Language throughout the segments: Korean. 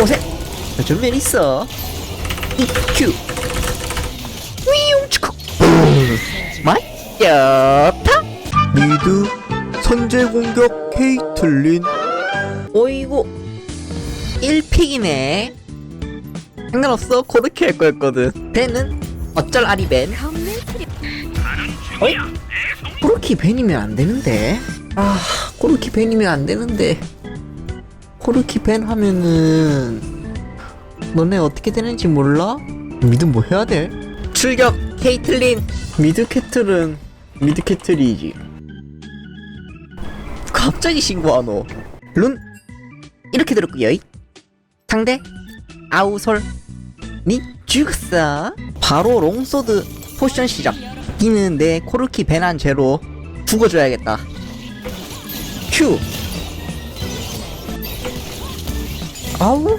오세? 전면 있어. EQ 위용치쿠. 맛있다 미드 선제 공격 케이틀린. 오이고. 1픽이네. 상관없어. 코르키 할 거였거든. 벤은 어쩔 아리 벤. 어이? 코르키 벤이면 안 되는데. 아 코르키 벤이면 안 되는데 코르키 벤 하면은 너네 어떻게 되는지 몰라? 미드 뭐 해야 돼? 출격 케이틀린. 미드 캐틀은 미드 캐틀이지. 갑자기 신고하노 룬 이렇게 들었고요. 상대 아우솔. 니 죽었어. 바로 롱소드 포션 시작. 이는 내 코르키 배난 죄로 죽어줘야겠다. 큐 아우.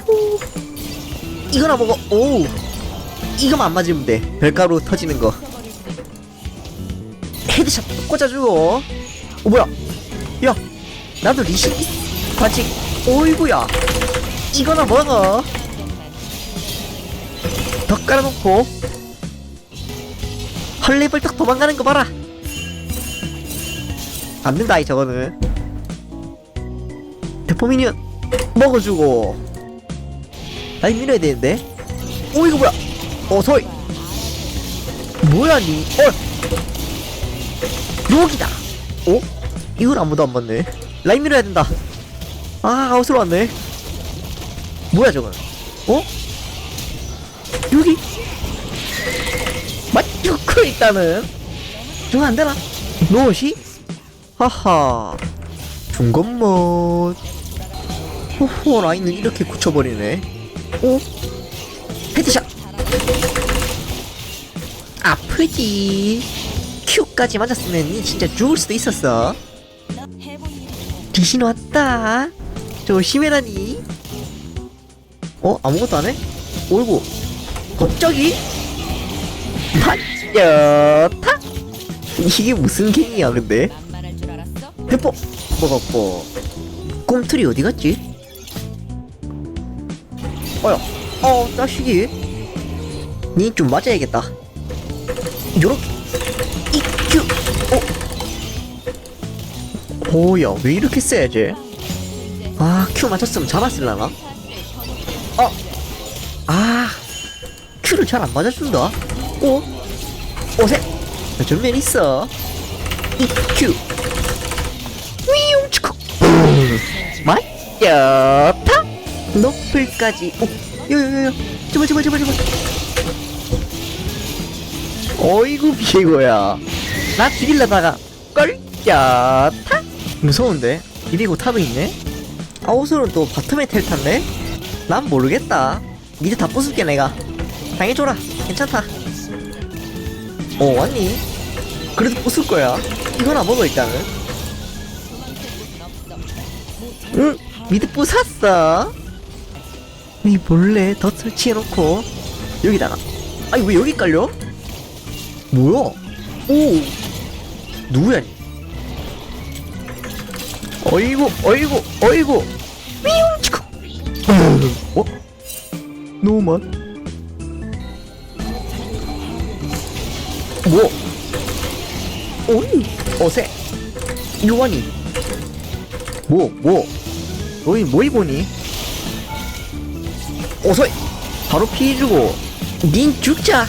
이거나 먹어. 오우. 이거만 안 맞으면 돼. 별가루 터지는 거. 헤드샷 꽂아주고. 어 뭐야? 야 나도 있- 아직 오이구야. 이거나 먹어. 더 깔아놓고. 헐레벌떡 도망가는 거 봐라. 안 된다 이 저거는. 대포미니언 먹어주고 라인 밀어야 되는데. 오 이거 뭐야? 어 소이. 뭐야 니? 어 여기다. 어? 이걸 아무도 안 봤네. 라인 밀어야 된다. 아 아웃으로 왔네. 뭐야 저건? 어? 여기? 맞추고 있다는. 저거 안되나? 노시? 하하. 중건못. 호호 라인을 이렇게 굳혀버리네 오? 헤드샷 아프지 Q까지 맞았으면 니 진짜 죽을 수도 있었어 귀신 왔다 조심해라니 어? 아무것도 안 해? 어이구 갑자기? 맞였다? 이게 무슨 갱이야 근데 대포 먹었고 꿈틀이 어디 갔지? 어야 어 자식이. 니 좀 맞아야겠다. 요렇게. 이큐. 어? 오야 왜 이렇게 세지? 아큐 맞췄으면 잡았을라나? 어? 아 큐를 잘 안 맞아준다. 오? 오세? 전면 있어. 이큐. 위용치쿠 맞였다 노플까지. 오 요요요요. 제발 제발 제발 제발. 어이구 비고야. 나 죽일라다가 걸렸다 무서운데? 이리고 탑에 있네? 아웃으로는 또 바텀에 텔 탔네 난 모르겠다. 미드 다 부술게 내가. 당해줘라. 괜찮다. 어 왔니? 그래도 부술 거야. 이거나 먹어 일단은. 응? 미드 부쉈어 이 몰래 덧 설치해놓고 여기다가 아니 왜 여기 깔려? 뭐야? 오 누구야 니? 어이구 어이구 어이구 삐용치고 어? 노만 뭐? 오이 어세 요원이 뭐 뭐? 너희 뭐 입으니? 어서이 바로 피해주고 닌 죽자.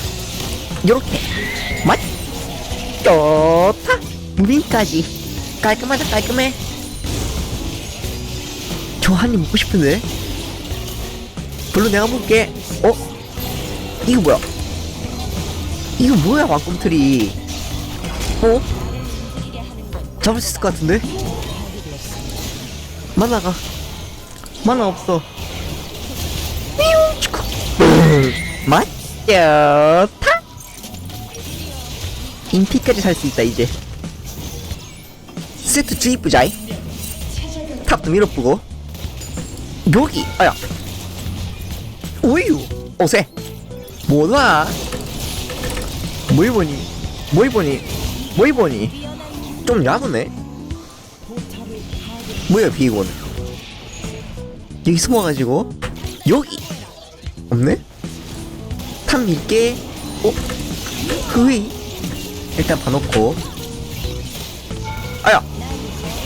요렇게. 맛 좋다. 무빙까지. 깔끔하다 깔끔해. 저 한 입 먹고 싶은데? 별로 내가 먹게. 어? 이거 뭐야? 이거 뭐야 왕꿈틀이? 어? 잡을 수 있을 것 같은데? 만화가. 만화 없어 맛좋다 인피까지 살 수 있다 이제. 세트 주입 부자이. 탑도 밀어보고. 여기 아야. 우유 오세. 뭐다 뭐 입으니? 뭐 입으니? 뭐 입으니? 좀 야구네. 뭐야 비건? 여기 숨어가지고? 여기. 없네? 탐 밀게 어? 흐이 일단 봐놓고. 아야!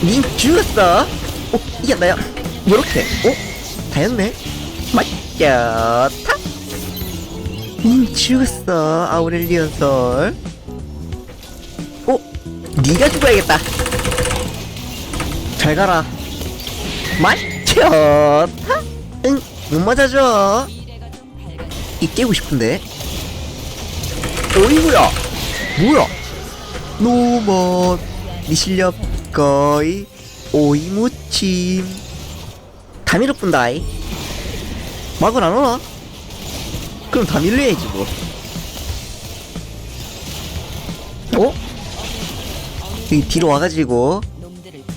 닌 죽었어! 어? 이겼나요? 요렇게. 어? 다였네? 맞겠다! 닌 죽었어 아우렐리언 솔 어? 니가 죽어야겠다. 잘 가라. 맞췄다 응, 못 맞아줘 이 깨고 싶은데. 어이구야? 뭐야? 노먼 니 실력 거의 오이무침. 다 밀어뿐다이. 막은 안 오나? 그럼 다 밀려야지 뭐. 어? 여기 뒤로 와가지고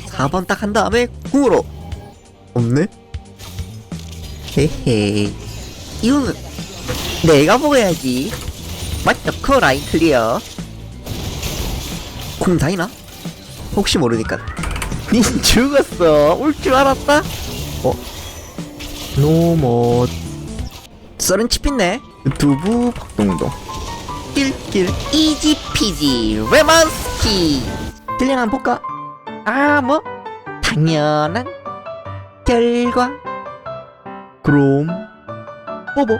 4번 딱 한 다음에 궁으로. 없네? 헤헤. 이거는 내가 먹어야지. 맞죠 커 라인 클리어 공 다이나? 혹시 모르니까. 닌 죽었어. 올 줄 알았다. 어? 노못 썰은 칩 있네. 두부 박동동 낄낄 이지피지. 레몬스키. 딜량 한번 볼까? 아 뭐? 당연한 결과. 그럼 뽀보